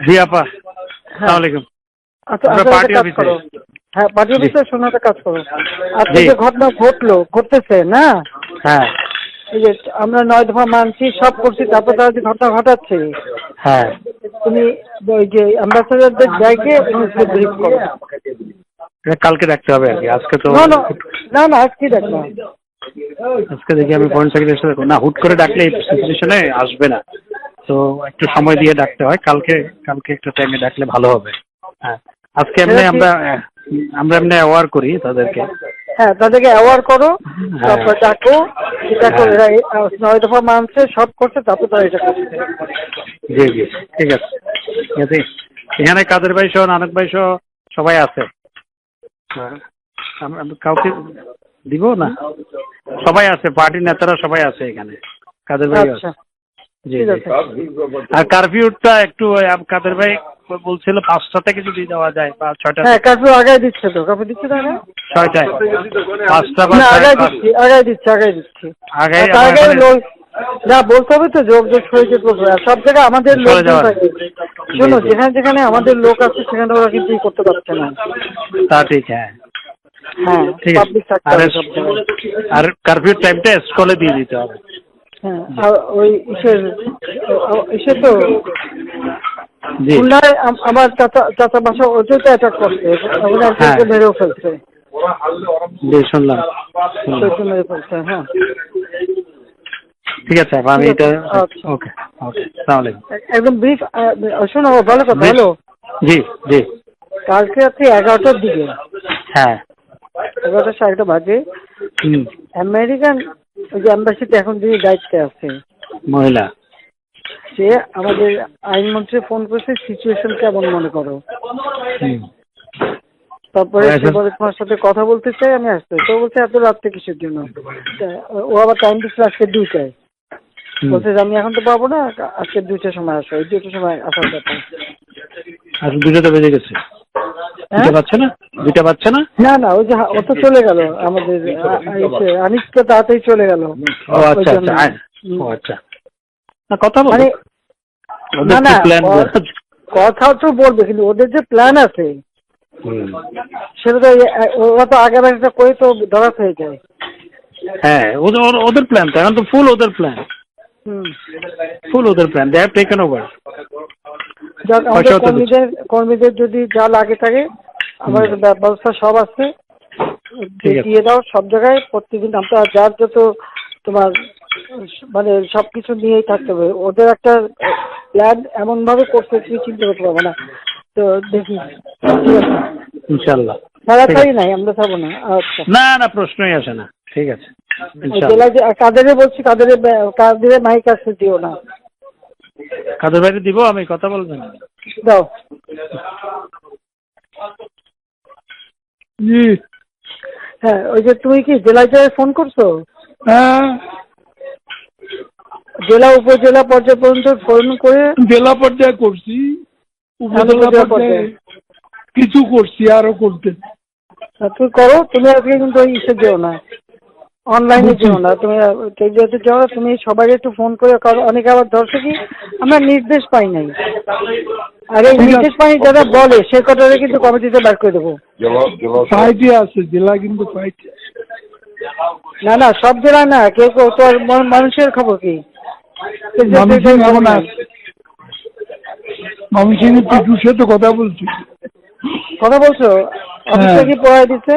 জি আপা। আসসালামু আলাইকুম আচ্ছা হ্যাঁ পার্টি। অফিসে কাজ করো। আজকে যে ঘটনা ঘটলো ঘটতেছে না? হ্যাঁ। এই যে আমরা নয় দফা মানছি সব করছি তারপর তারা যে ঘটনা ঘটাচ্ছে। হ্যাঁ। তুমি ওই যে অ্যাম্বাসেডারদের জায়গায় ব্রিফ করো। কালকে রাখতে হবে আর কি। আজকে তো না না আজকে দেখো আজকে দেখি আমি ফরেন সেক্রেটারি সাথে না হুট করে ডাকলে এই সিচুয়েশনে আসবে না। তো একটু সময় দিয়ে ডাকতে হয়। কালকে কালকে একটু টাইমে ডাকলে ভালো হবে। হ্যাঁ। আজকে এমনি আমরা আমরা এমনি অ্যাওয়ার করি তাদেরকে। হ্যাঁ তাদেরকে অ্যাওয়ার করো হ্যাঁ। তারপর ডাকো এটা করো এই, আহ, নয় দফা মানছে সব করছে তারপর তারা এটা করছে। জি জি। ঠিক আছে। ঠিক আছে এখানে কাদের ভাই সহ নানক ভাই সহ সবাই আছে? হ্যাঁ। কাউকে দিব না? সবাই আছে পার্টির নেতারা সবাই আছে এখানে। কাদের ভাই আছে? আর কারফিউটা একটু ওই কাদের ভাই বলছিল পাঁচটা থেকে যদি দেওয়া যায় বা ছয়টা হ্যাঁ কার্ফিউ আগায় দিচ্ছে তো। কার্ফিউ দিচ্ছে না না? ছয়টায়। পাঁচটা বা আগায় ছয়টা- দিচ্ছি আগায় দিচ্ছি আগায় দিচ্ছি। আগায় আগে লোক না বলতে হবে তো যোগ যোগ আর সব জায়গায় আমাদের লোক। শোনো। যেখানে যেখানে আমাদের লোক আছে সেখানে ওরা কিন্তু করতে পারছে না। তা ঠিক হ্যাঁ। হ্যাঁ ঠিক আছে। আর কারফিউ টাইমটা স্কুলে দিয়ে দিতে হবে। হ্যাঁ আর ওই তো খুলনায় আমার চাচা চাচা বাসা ওটাই তো অ্যাটাক করছে ওখানে একজনকে হ্যাঁ। মেরেও ফেলছে। জি শুনলাম। শুনলাম। মেরে ফেলছে হ্যাঁ। ঠিক আছে আমি এটা আচ্ছা। ওকে ওকে একদম ব্রিফ শোনো ভালো কথা Brief? হ্যালো? জি জি। কালকে রাত্রি এগারোটার দিকে। হ্যাঁ। এগারোটা সাড়ে বাজে। হুম। আমেরিকান ওই যে অ্যাম্বাসিতে এখন যিনি দায়িত্বে আছে। মহিলা। সে আমাদের আইনমন্ত্রী ফোন করেছে সিচুয়েশন কেমন মনে করো? তারপরে সে বলে তোমার সাথে কথা বলতে চাই আমি আসতে তো বলছে এত রাত্রে কিসের জন্য? ও আবার টাইম দিচ্ছে আজকে দুইটায়। বলছে আমি এখন তো পাবো না আজকে দুইটার সময় আসো। এই দুইটার সময় আসার কথা। আর দুটো তো বেজে গেছে? দুটো পাচ্ছে না? দুটো না? না না ওই যে ও তো চলে গেল আমাদের তো তাড়াতাড়ি চলে গেল। ও আচ্ছা আচ্ছা। ও আচ্ছা। না কথা বল। মানে ওদের না, না, কথা তো বলবে কিন্তু ওদের যে প্ল্যান আছে সেটা তো ওরা তো আগে একটা করে তো ধরা হয়ে যায়। হ্যাঁ ওদের ওদের প্ল্যান তো এখন তো ফুল ওদের প্ল্যান হুম। ফুল ওদের plan they have taken over আমাদের কর্মীদের কর্মীদের যদি যা লাগে থাকে আমার ব্যবস্থা সব আছে। দিয়ে দাও সব জায়গায় প্রত্যেকদিন আমরা যার যত তোমার মানে সবকিছু নিয়েই থাকতে হবে। ওদের একটা প্ল্যান এমন ভাবে করতে তুমি চিন্তা করতে পারব না। তো দেখি। ইনশাল্লাহ তাড়াতাড়ি নাই আমরা থাকব না। আচ্ছা। না না প্রশ্নই আসে না। ঠিক আছে। জেলায় কাদের বলছি কাদের কাদের মাইক আসতে দিও না। কাদের বাইরে দিব? আমি কথা বলবেন দাও। জি। হ্যাঁ ওই যে তুমি কি জেলায় জেলায় ফোন করছ? হ্যাঁ। জেলা উপজেলা পর্যায় পর্যন্ত ফোন করে জেলা পর্যায়ে করছি। উপজেলা পর্যায়ে কিছু করছি আরও করতে। আহ, তুমি করো তুমি আজকে কিন্তু ওই ইসে যেও না। অনলাইনে যেও না তুমি যেহেতু যাও তুমি সবাই একটু ফোন করে করো অনেকে আবার কি আমরা নির্দেশ পাই নাই। আর এই নির্দেশ পাই যারা বলে সে কথাটা কিন্তু কমিটিতে বার করে দেবো। আছে জেলা কিন্তু না না সব জেলা না কেউ কেউ তো আর মানুষের খবর কি? আছে সাথে কথা বলছি। কথা বলছো? অফিসে হ্যাঁ। কি পড়াই দিচ্ছে?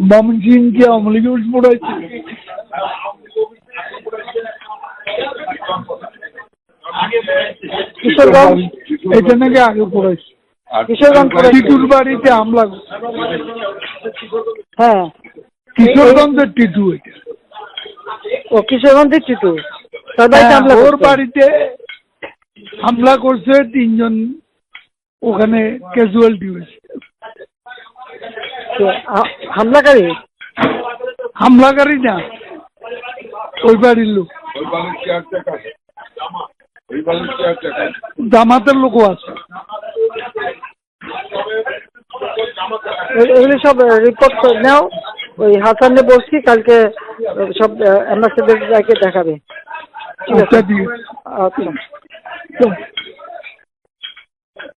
ময়মনসিংহকে আমলিগে পড়াইছে। কিশোরগঞ্জ এটা নাকি আগে পড়াইছে। কিশোরগঞ্জ টিটুর বাড়িতে হামলা করছে। হ্যাঁ। কিশোরগঞ্জের টিটু এটা। ও কিশোরগঞ্জের হ্যাঁ, ওর করছে। বাড়িতে হামলা করছে তিনজন। ওখানে ক্যাজুয়ালিটি হয়েছে। কে? হামলাকারী? হামলাকারী না। ওই বাড়ির লোক। জামাতের লোকও আছে। এগুলো সব রিপোর্ট নাও। ওই হাসানে বলছি কালকে সব অ্যাম্বাসেডারকে দেখাবে। ঠিক আছে? আচ্ছা।